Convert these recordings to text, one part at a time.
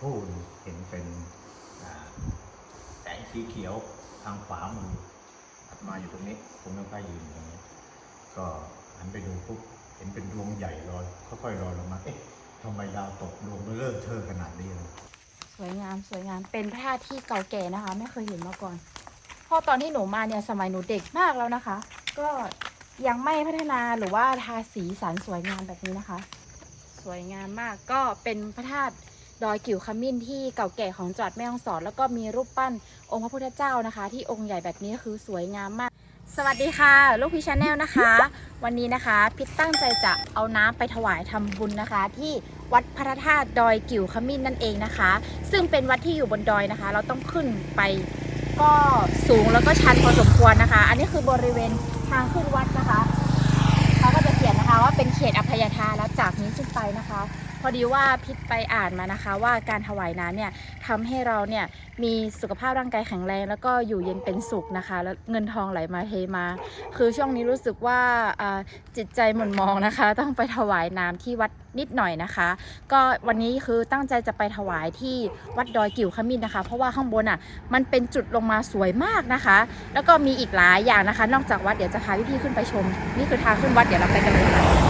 ครู่นึ่เห็นเป็นแสงสีเขียวทางขวามืออาตมาอยู่ตรงนี้ผมไม่ค่อยยืนอยู่ตรงนี้ก็หันไปดูปุ๊บเห็นเป็นดวงใหญ่ลอยค่อยๆลอยลงมาเอ๊ะทำไมดาวตกดวงเบลอเทอขนาดนี้เลยสวยงามสวยงามเป็นพระธาตุที่เก่าแก่นะคะ ไม่เคยเห็นมาก่อนเพราะตอนที่หนูมาเนี่ยสมัยหนูเด็กมากแล้วนะคะ ก็ยังไม่พัฒนาหรือว่าทาสีสันสวยงามแบบนี้นะคะ สวยงามมากก็เป็นพระธาตุ ดอยกิ่วขมิ้นที่เก่าแก่ของจังหวัดแม่ฮ่องสอน แล้วก็มีรูปปั้นองค์พระพุทธเจ้านะคะ ที่องค์ใหญ่แบบนี้คือสวยงามมาก สวัสดีค่ะ ลูกพี่ชาแนลนะคะ วันนี้นะคะ พิษตั้งใจจะเอาน้ำไปถวายทำบุญนะคะ ที่วัดพระธาตุดอยกิ่วขมิ้นนั่นเองนะคะ ซึ่งเป็นวัดที่อยู่บนดอยนะคะ เราต้องขึ้นไปก็สูงแล้วก็ชันพอสมควรนะคะ อันนี้คือบริเวณทางขึ้นวัดนะคะเขาก็จะเขียนนะคะว่าเป็นเขตอภัยทานแล้วจากนี้ขึ้นไปนะคะ พอดีว่าพิษไปอ่านมานะคะ ว่าการถวายน้ำเนี่ยทำให้เราเนี่ยมีสุขภาพร่างกายแข็งแรง แล้วก็อยู่เย็นเป็นสุขนะคะ แล้วเงินทองไหลมาเทมา คือช่วงนี้รู้สึกว่าจิตใจหม่นมองนะคะ ต้องไปถวายน้ำที่วัดนิดหน่อยนะคะ ก็วันนี้คือตั้งใจจะไปถวายที่วัดดอยกิ่วขมิ้นนะคะ เพราะว่าข้างบนอะมันเป็นจุดลงมาสวยมากนะคะ แล้วก็มีอีกหลายอย่างนะคะ นอกจากวัดเดี๋ยวจะพาพี่ๆขึ้นไปชม นี่คือทางขึ้นวัดเดี๋ยวเราไปกันเลยค่ะ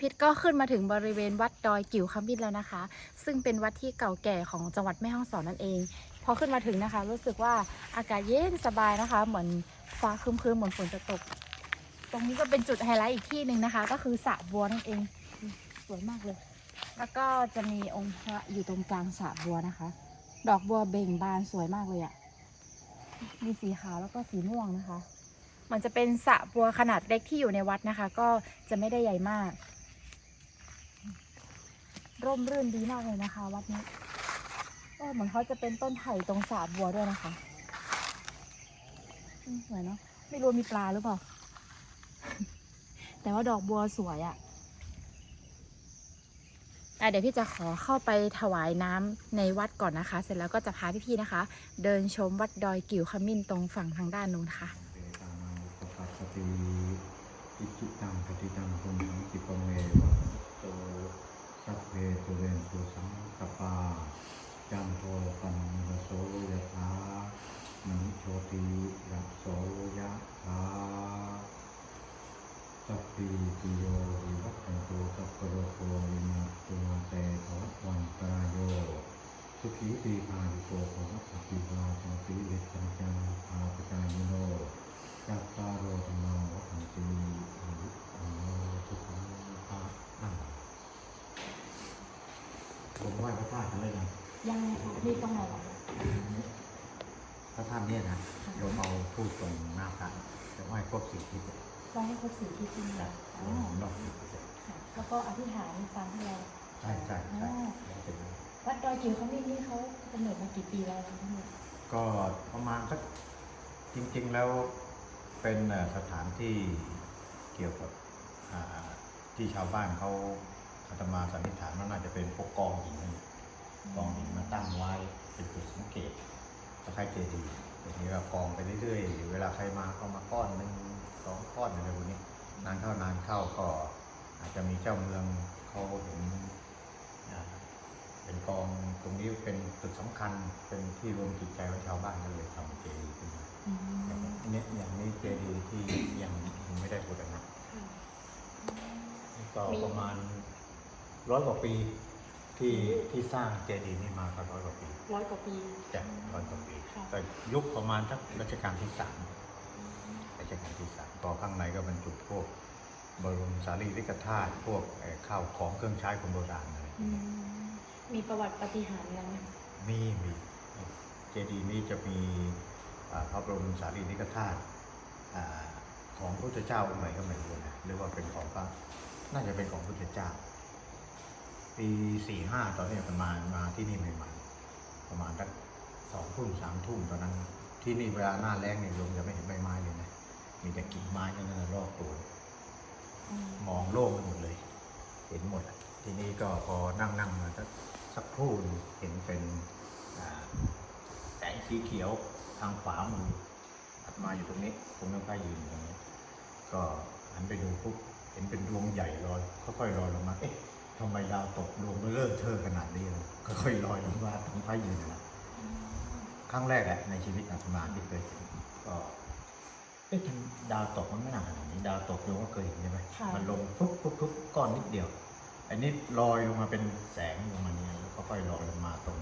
พิษก็ขึ้นมาถึงบริเวณวัดดอยกิ่วขมิ้นแล้วนะคะ ซึ่งเป็นวัดที่เก่าแก่ของจังหวัดแม่ฮ่องสอนนั่นเอง พอขึ้นมาถึงนะคะ รู้สึกว่าอากาศเย็นสบายนะคะ เหมือนฟ้าครึ้มๆเหมือนฝนจะตก ตรงนี้ก็เป็นจุดไฮไลท์อีกที่หนึ่งนะคะ ก็คือสระบัวนั่นเองสวยมากเลย แล้วก็จะมีองค์พระอยู่ตรงกลางสระบัวนะคะ ดอกบัวเบ่งบานสวยมากเลยอะ่ะมีสีขาวแล้วก็สีม่วงนะคะมันจะเป็นสระบัวขนาดเล็กที่อยู่ในวัดนะคะ ก็จะไม่ได้ใหญ่มาก ร่มรื่นดีมากเลยนะคะ วัดนี้ก็เหมือนเขาจะเป็นต้นไผ่ตรงสระบัวด้วยนะคะสวยเนาะไม่รู้มีปลาหรือเปล่า แต่ว่าดอกบัวสวยอะ่ะอ่เดี๋ยวพี่จะขอเข้าไปถวายน้ำในวัดก่อนนะคะ เสร็จแล้วก็จะพาพี่ๆนะคะ เดินชมวัดดอยกิ่วขมิ้นตรงฝั่งทางด้านนู้นค่ะเวตานังอุปปัสสติอิจิตังปฏิตังปุญญังกิปะเมวะโตสัพเพปุเรนตุสังกปาจันโทปนรสโสยถามณิโชติระโสยถาสัพพิติโยวิวัตชันตุสัพพะโรโควินาศตุมาเตภวัตวันตรายโย สุขี ตีคายุโกภวะปฏิวาจังสีลิจังจังอาปจายโนจัตตารโอธรรมาวัฏันติอายุอันโนทุกขังภานั่งผมไหว้พระธาตุกันเลยนะยังมีตรงไหนบ้างพระธาตุเนี่ยนะโยมเอาทูตตรงหน้าพระจะไหว้ครบสี่ทิศเลยไว้ให้ครบสี่ที่จริงจ้ะอ๋อนอกสี่ทิศเลยค่ะแล้วก็อธิษฐานตามที่เราใช่ใช่ใช่อ๋อแล้ วัดดอยกิ่วเขามีนี่เขากำเนิดมากี่ปีแล้วคะทั้งหมดก็ประมาณสักจริง ๆ แล้วเป็นเอ่อสถานที่เกี่ยวกับอ่าที่ชาวบ้านเขาอาตมาสันนิษฐานว่าน่าจะเป็นพวกกองหินนั่นแหละกองหินมาตั้งไว้เป็นจุดสังเกตคล้ายๆเจดีย์ทีนี้ก็กองไปเรื่อยๆเวลาใครมาก็มาก้อนหนึ่งสองก้อนอะไรพวกนี้ นานเข้านานเข้าก็อาจจะมีเจ้าเมืองเขาเห็น เป็นกองตรงนี้เป็นจุดสำคัญเป็นที่รวมจิตใจของชาวบ้านก็เลยทำเจดีย์ขึ้นมาอืมอย่างนี้อย่างนี้เจดีย์ที่ยังไม่ได้บูรณะค่ะก็มีประมาณร้อยกว่าปีที่ที่สร้างเจดีย์นี้มาก็ร้อยกว่าปีร้อยกว่าปีจากร้อยกว่าปีค่ะก็ยุคประมาณสักรัชกาลที่สามรัชกาลที่สามก็ข้างในก็บรรจุพวกบรมสารีริกธาตุพวกเอ่อข้าวของเครื่องใช้คนโบราณอะไรอืม มีประวัติปาฏิหารย์อะไรไหมมีมีเจดีย์นี้จะมีอ่าพระบรมสารีริกธาตุอ่าของพระพุทธเจ้าองค์ไหนก็ไม่รู้นะหรือว่าเป็นของพระน่าจะเป็นของพระพุทธเจ้า ปีสี่ห้าตอนนี้ประมาณมาที่นี่ใหม่ๆประมาณสักสองทุ่มสามทุ่มตอนนั้น ที่นี่เวลาหน้าแรงเนี่ยโยมจะไม่เห็นใบไม้เลยนะมีแต่กิ่งไม้นั่นนะรอบตัวอืมมองโล่งไปหมดเลย เห็นหมดอะ ทีนี้ก็พอนั่งนั่งมาสักสักครู่หนึ่งเห็นเป็นอ่าแสงสีเขียวทางขวามืออาตมาอยู่ตรงนี้ผมไม่ค่อยยืนอยู่ตรงนี้ก็หันไปดูปุ๊บเห็นเป็นดวงใหญ่ลอยค่อยๆลอยลงมาเอ๊ะททำไมดาวตกดวงมันเลิกเธอขนาดนี้วะค่อยๆลอยลงมาตรงพระยืนนะครั้งแรกแหละในชีวิตอาตมาที่เคยเห็นก็เอ๊ะทำดาวตกมันไม่หนักขนาดนี้ดาวตกโยมก็เคยเห็นใช่ไหมค่ะมันลงฟุบฟุบฟุบก้อนนิดเดียว อันนี้ลอยลงมาเป็นแสงลงมาเนี่ยแล้วก็ค่อยลอยลงมาตรง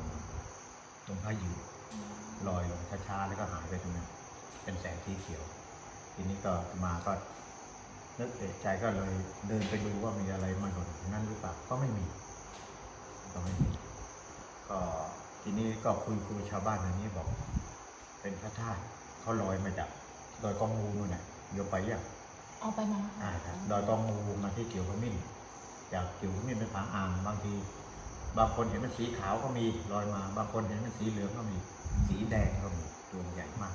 ตรงพระยืนลอยลงช้าๆแล้วก็หายไปตรงนั้นเป็นแสงสีเขียว ทีนี้ก็มาก็นึกเอะใจก็เลยเดินไปดูว่ามีอะไรมาหล่นตรงนั้นหรือเปล่าก็ไม่มีก็ไม่มีก็ทีนี้ก็คุยคุยชาวบ้านอันนี้บอก เป็นพระธาตุเขาลอยมาจากดอยกองงูนู่นน่ะโยมไปยังเอาไปมาอ่าครับดอยกองงูมาที่เกี่ยวขมิ้น จากเกี่ยวขมิ้นไปผาอ่างบางที บางคนเห็นมันสีขาวก็มีลอยมา บางคนเห็นมันสีเหลืองก็มี สีแดงก็มีตัวใหญ่มาก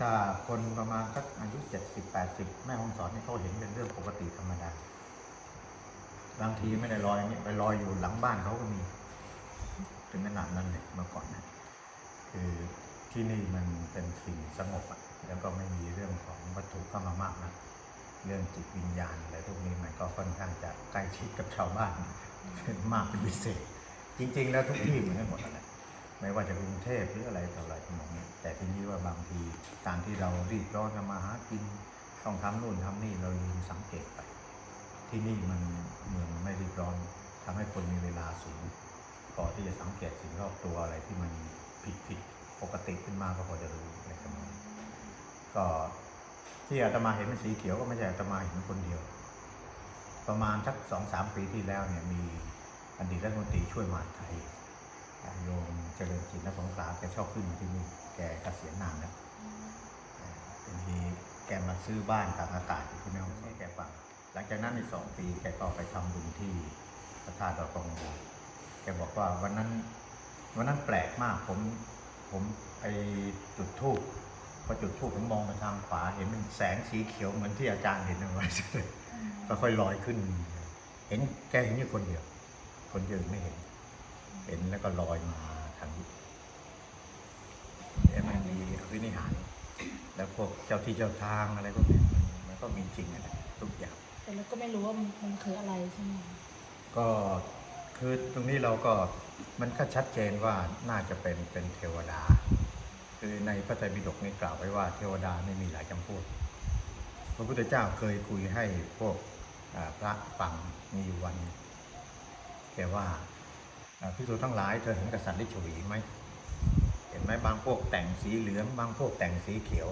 ถ้าคนประมาณสักอายุเจ็ดสิบแปดสิบแม่ห้องสอนนี่เขาเห็นเป็นเรื่องปกติธรรมดา บางทีไม่ได้ลอยอย่างเงี้ยไปลอยอยู่หลังบ้านเขาก็มี ถึงขนาดนั้นเลยเมื่อก่อนนะคือที่นี่มันเป็นสิ่งสงบอะแล้วก็ไม่มีเรื่องของวัตถุเข้ามามากนะ เรื่องจิตวิญญาณอะไรพวกนี้มันก็ค่อนข้างจะใกล้ชิดกับชาวบ้านมากเป็นพิเศษ จริง ๆ แล้วทุกที่เหมือนกันหมดนั่นแหละไม่ว่าจะกรุงเทพหรืออะไรต่ออะไรทั้งหมดเนี่ยแต่ทีนี้ว่าบางทีการที่เรารีบร้อนจะมาหากินต้องทำนู่นทำนี่เราลืมสังเกตไป ที่นี่มันเมืองไม่รีบร้อนทำให้คนมีเวลาสูงพอที่จะสังเกตสิ่งรอบตัวอะไรที่มันผิดผิดปกติขึ้นมาก็พอจะรู้ในจำนวนก็ ที่อาตมาเห็นเป็นสีเขียวก็ไม่ใช่อาตมาเห็นคนเดียว ประมาณสักสองสามปีที่แล้วเนี่ยมีอดีตรัฐมนตรีช่วยมหาไทยโยมเจริญจิตและสงขลาแกชอบขึ้นที่นี่แกเกษียณนานแล้วทีนี้แกมาซื้อบ้านตากอากาศอยู่ที่แม่ฮ่องสอนแกฟังหลังจากนั้นในสองปีแกก็ไปทำบุญที่พระธาตุดอยกองมูแกบอกว่าวันนั้นวันนั้นแปลกมากผมผมไอจุดทูบ พอจุดทูบผมมองไปทางขวาเห็นเป็นแสงสีเขียวเหมือนที่อาจารย์เห็นเอาไว้ก็ค่อยลอยขึ้น เห็นแกเห็นอยู่คนเดียว คนอื่นไม่เห็น เห็นแล้วก็ลอยมาทางนี้เนี่ยมันมีอภินิหาร แล้วพวกเจ้าที่เจ้าทางอะไรพวกนี้มันมันก็มีจริงอะนะทุกอย่างแต่เราก็ไม่รู้ว่ามันมันคืออะไรใช่ไหมก็คือตรงนี้เราก็มันก็ชัดเจนว่าน่าจะเป็นเป็นเทวดา คือในพระไตรปิฎกนี่กล่าวไว้ว่าเทวดาไม่มีหลายจำพวกพระพุทธเจ้าเคยคุยให้พวกพระฟังมีอยู่วันแกว่าพิสูจทั้งหลายเธอเห็นกษัตริย์ลิชวีไหมเห็นไหมบางพวกแต่งสีเหลือง บางพวกแต่งสีเขียว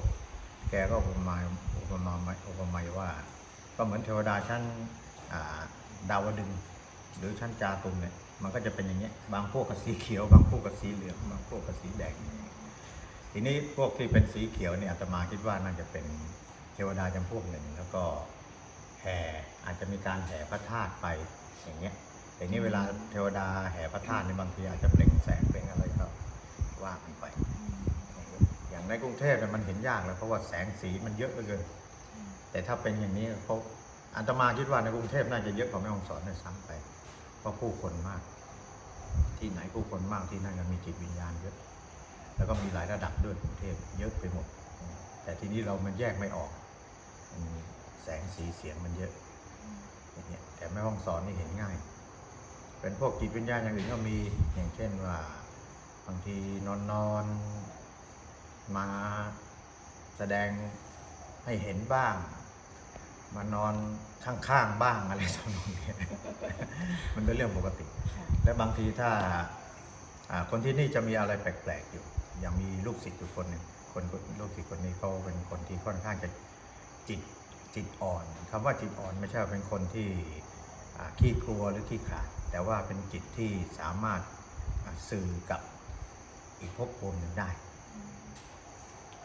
แกก็อุปมาอุปมาอุปมาว่า ก็เหมือนเทวดาชั้นาดาวดึงหรือชั้นจาตุมเนี่ยมันก็จะเป็นอย่างเงี้ยบางพวกกับสีเขียว บางพวกกับสีเหลืองบางพวกกับสีแดง ทีนี้พวกที่เป็นสีเขียวเนี่ยอาตมาคิดว่าน่าจะเป็นเทวดาจำพวกหนึ่ง แล้วก็แห่อาจจะมีการแห่พระธาตุไปอย่างเงี้ยแต่นี้เวลาเทวดาแห่พระธาตุในบางทีอาจจะเปล่งแสงเปล่งอะไรก็ว่ากันไป อย่างในกรุงเทพเนี่ยมันเห็นยากเลยเพราะว่าแสงสีมันเยอะเหลือเกิน แต่ถ้าเป็นอย่างนี้เขาอาตมาคิดว่าในกรุงเทพน่าจะเยอะกว่าแม่ฮ่องสอนในซ้ำไป เพราะผู้คนมาก ที่ไหนผู้คนมากที่นั่นก็มีจิตวิญญาณเยอะ แล้วก็มีหลายระดับด้วยกรุงเทพเยอะไปหมด แต่ทีนี้เรามันแยกไม่ออกมันแสงสีเสียงมันเยอะอย่างเงี้ยแต่แม่ห้องสอนนี่เห็นง่าย เป็นพวกจิตวิญญาณอย่างอื่นก็มีอย่างเช่นว่าบางทีนอนนอนๆมาแสดงให้เห็นบ้าง มานอนข้างๆบ้างอะไรทำนองเนี้ยมันเป็นเรื่องปกติค่ะและบางทีถ้าอ่าคนที่นี่จะมีอะไรแปลกๆอยู่อ ย่างมีลูกศิษย์อยู่คนหนึ่งคนลูกศิษย์คนนี้เขาเป็นคนที่ค่อนข้างจะจิตจิตอ่อนคำว่าจิตอ่อนไม่ใช่เป็นคนที่ขี้กลัวหรือขี้ขลาดแต่ว่าเป็นจิตที่สามารถสื่อกับอีกภพภูมิหนึ่งได้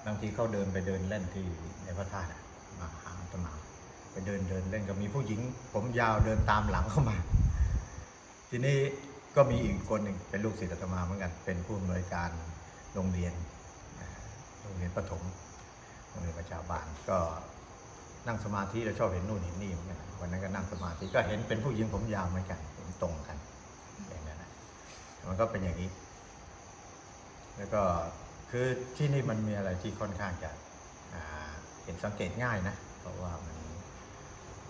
บางทีเขาเดินไปเดินเล่นที่ในพระธาตุอะมาหาตมา ไปเดินเดินเล่นก็มีผู้หญิง ผมยาวเดินตามหลังเข้ามา ทีนี้ก็มีอีกคนหนึ่งเป็นลูกศิษย์อาตมาเหมือนกัน เป็นผู้อำนวยการ โรงเรียนโรงเรียนประถมโรงเรียนประชาบาลก็นั่งสมาธิเราชอบเห็นนู่นเห็นนี่เหมือนกันวันนั้นก็นั่งสมาธิก็เห็นเป็นผู้หญิงผมยาวเหมือนกันเห็นตรงกันอย่างนั้นนะมันก็เป็นอย่างนี้ แล้วก็คือที่นี่มันมีอะไรที่ค่อนข้างจะเห็นสังเกตง่ายนะ เพราะว่ามัน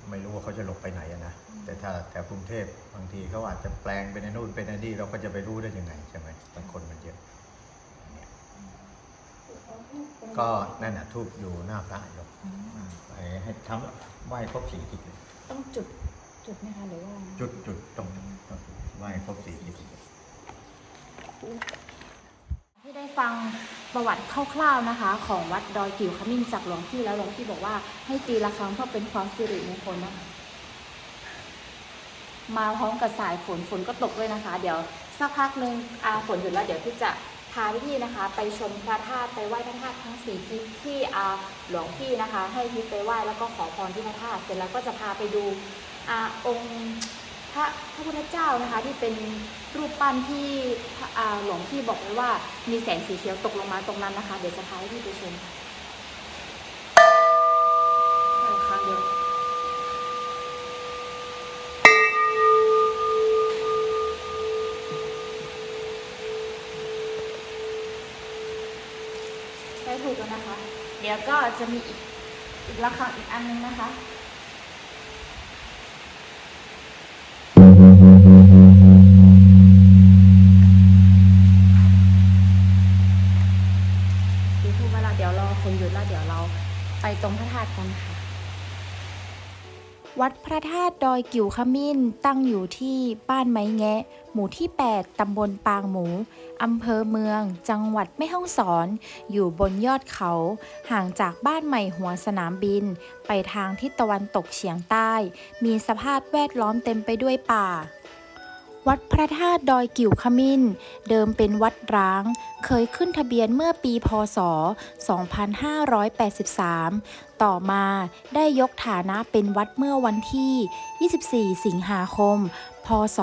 ไม่รู้ว่าเขาจะหลบไปไหนนะแต่ถ้าแถวกรุงเทพบางทีเขาอาจจะแปลงเป็นในนู่นเป็นในนี่เราก็จะไปรู้ได้ยังไงใช่ไหมบางคนมันเยอะอัน ก็นั่นน่ะทูบอยู่หน้าพระอยู่อืมไปให้ทำไหว้ครบสี่ทิศเลยต้องจุดจุดไหมคะหรือว่าจุดจุดตรงต้องไหว้ครบสี่ทิศที่ได้ฟังประวัติคร่าวๆนะคะ ของวัดดอยกิ่วขมิ้นจากหลวงพี่แล้วหลวงพี่บอกว่าให้ตีละครั้งเพื่อเป็นความสิริมงคลนะคะมาพร้อมกับสายฝนฝนก็ตกด้วยนะคะ เดี๋ยวสักพักหนึ่งอาฝนหยุดแล้วเดี๋ยวพี่จะ พาพี่นะคะ ไปชมพระธาตุไปไหว้พระธาตุทั้งสี่ทิศที่หลวงพี่นะคะ ให้พี่ไปไหว้แล้วก็ขอพรที่พระธาตุเสร็จแล้วก็จะพาไปดูอองค์พระพระพุทธเจ้านะคะ ที่เป็นรูปปั้นที่หลวงพี่บอกไว้ว่ามีแสงสีเขียวตกลงมาตรงนั้นนะคะ เดี๋ยวจะพาพี่ไปชมค่ะไปครั้งเดียว ได้ถูกแล้วนะคะ เดี๋ยวก็จะมีอีกอีกระครอีกอันนึงนะคะ วัดพระธาตุดอยกิ่วขมิ้นตั้งอยู่ที่บ้านไม้แงะ หมู่ที่ 8 ตำบลปางหมู อำเภอเมือง จังหวัดแม่ฮ่องสอน อยู่บนยอดเขา ห่างจากบ้านใหม่หัวสนามบิน ไปทางทิศตะวันตกเฉียงใต้ มีสภาพแวดล้อมเต็มไปด้วยป่า วัดพระธาตุดอยกิ่วขมิ้น เดิมเป็นวัดร้าง เคยขึ้นทะเบียนเมื่อปีพศ 2583 ต่อมาได้ยกฐานะเป็นวัดเมื่อวันที่ 24 สิงหาคม พศ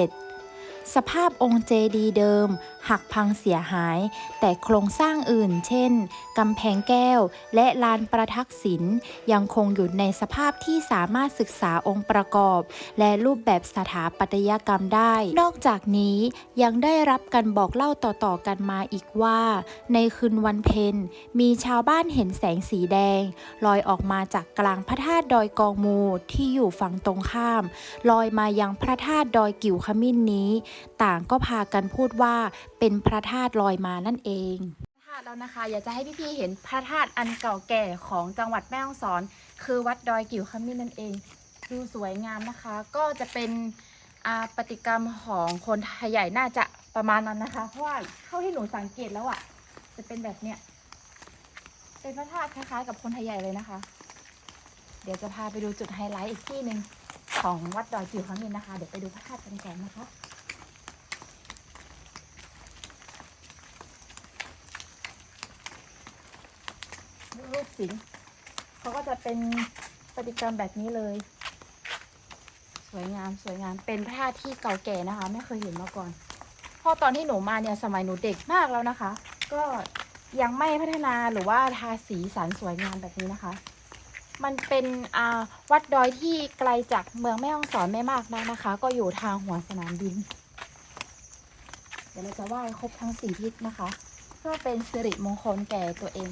2547 สภาพองค์เจดีเดิม หักพังเสียหาย แต่โครงสร้างอื่น เช่นกำแพงแก้ว และลานประทักษิณยังคงอยู่ในสภาพที่สามารถศึกษาองค์ประกอบ และรูปแบบสถาปัตยกรรมได้ นอกจากนี้ยังได้รับการบอกเล่าต่อๆกันมาอีกว่า ในคืนวันเพ็ญมีชาวบ้านเห็นแสงสีแดง ลอยออกมาจากกลางพระธาตุดอยกองมูที่อยู่ฝั่งตรงข้าม ลอยมายังพระธาตุดอยกิ่วขมิ้นนี้ ต่างก็พากันพูดว่า เป็นพระธาตุลอยมานั่นเองพระธาตุแล้วนะคะ อยากจะให้พี่ๆเห็นพระธาตุอันเก่าแก่ของจังหวัดแม่ฮ่องสอน คือวัดดอยกิ่วขมิ้นนั่นเอง ดูสวยงามนะคะ ก็จะเป็นปฏิกรรมของคนไทยใหญ่น่าจะประมาณนั้นนะคะเพราะว่าเท่าที่หนูสังเกตแล้วอะ่ะ จะเป็นแบบเนี้ยเป็นพระธาตุคล้ายๆกับคนไทยใหญ่เลยนะคะ เดี๋ยวจะพาไปดูจุดไฮไลท์อีกที่หนึ่งของวัดดอยกิ่วขมิ้นนะคะ เดี๋ยวไปดูพระธาตุกันก่อนนะคะ สิงเขาก็จะเป็นปฏิกรรมแบบนี้เลย สวยงามสวยงามเป็นพระธาตุที่เก่าแก่นะคะ ไม่เคยเห็นมาก่อนเพราะตอนที่หนูมาเนี่ยสมัยหนูเด็กมากแล้วนะคะ ก็ยังไม่พัฒนาหรือว่าทาสีสันสวยงามแบบนี้นะคะ มันเป็นอาวัดดอยที่ไกลจากเมืองแม่ฮ่องสอนไม่มากนักนะคะ ก็อยู่ทางหัวสนามบิน เดี๋ยวเราจะไหว้ครบทั้งสี่ทิศนะคะ เพื่อเป็นสิริมงคลแก่ตัวเอง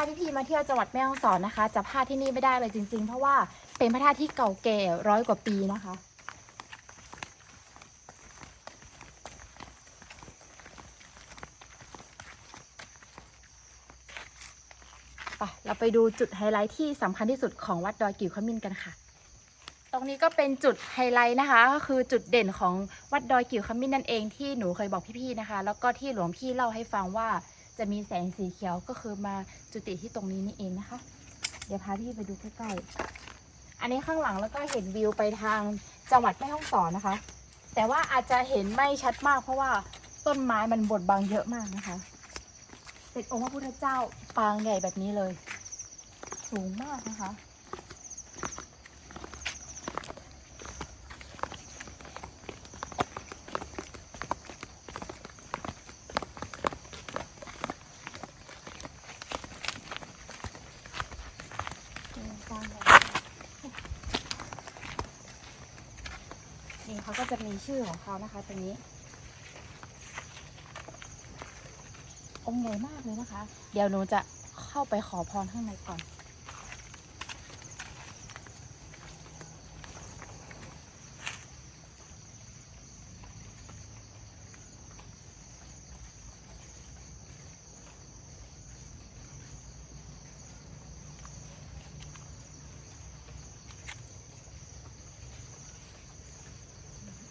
ถ้าพี่ๆมาเที่ยวจังหวัดแม่ฮ่องสอนนะคะ จะพลาดที่นี่ไม่ได้เลยจริง ๆ เพราะว่าเป็นพระธาตุที่เก่าแก่ร้อยกว่าปีนะคะไปเราไปดูจุดไฮไลท์ที่สำคัญที่สุดของวัดดอยกิ่วขมิ้นกันค่ะ ตรงนี้ก็เป็นจุดไฮไลท์นะคะ ก็คือจุดเด่นของวัดดอยกิ่วขมิ้นนั่นเองที่หนูเคยบอกพี่ๆนะคะ แล้วก็ที่หลวงพี่เล่าให้ฟังว่า จะมีแสงสีเขียวก็คือมาจุติที่ตรงนี้นี่เองนะคะ เดี๋ยวพาพี่ไปดูใกล้ๆ อันนี้ข้างหลังแล้วก็เห็นวิวไปทางจังหวัดแม่ฮ่องสอนนะคะ แต่ว่าอาจจะเห็นไม่ชัดมากเพราะว่าต้นไม้มันบดบังเยอะมากนะคะเป็นองค์พระพุทธเจ้าปางใหญ่แบบนี้เลย สูงมากนะคะ นี่เขาก็จะมี ชื่อของเขานะคะตัวนี้ องค์ใหญ่มากเลยนะคะ เดี๋ยวหนูจะเข้าไปขอพรข้างในก่อน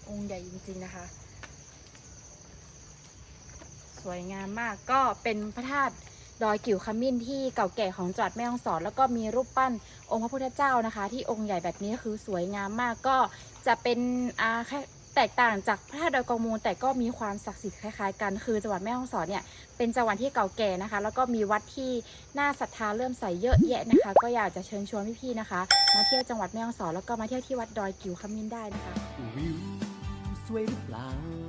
องค์ใหญ่จ ริง ๆ นะคะ สวยงามมากก็เป็นพระธาตุดอยกิ่วขมิ้นที่เก่าแก่ของจังหวัดแม่ฮ่องสอน แล้วก็มีรูปปั้นองค์พระพุทธเจ้านะคะ ที่องค์ใหญ่แบบนี้คือสวยงามมากก็จะเป็นอาแตกต่างจากพระธาตุดอยกองมูลแต่ก็มีความศักดิ์สิทธิ์คล้ายๆกันคือจังหวัดแม่ฮ่องสอนเนี่ยเป็นจังหวัดที่เก่าแก่นะคะ แล้วก็มีวัดที่น่าศรัทธาเลื่อมใสเยอะแยะนะคะ ก็อยากจะเชิญชวนพี่ๆนะคะ มาเที่ยวจังหวัดแม่ฮ่องสอนแล้วก็มาเที่ยวที่วัดดอยกิ่วขมิ้นได้นะคะ วิวส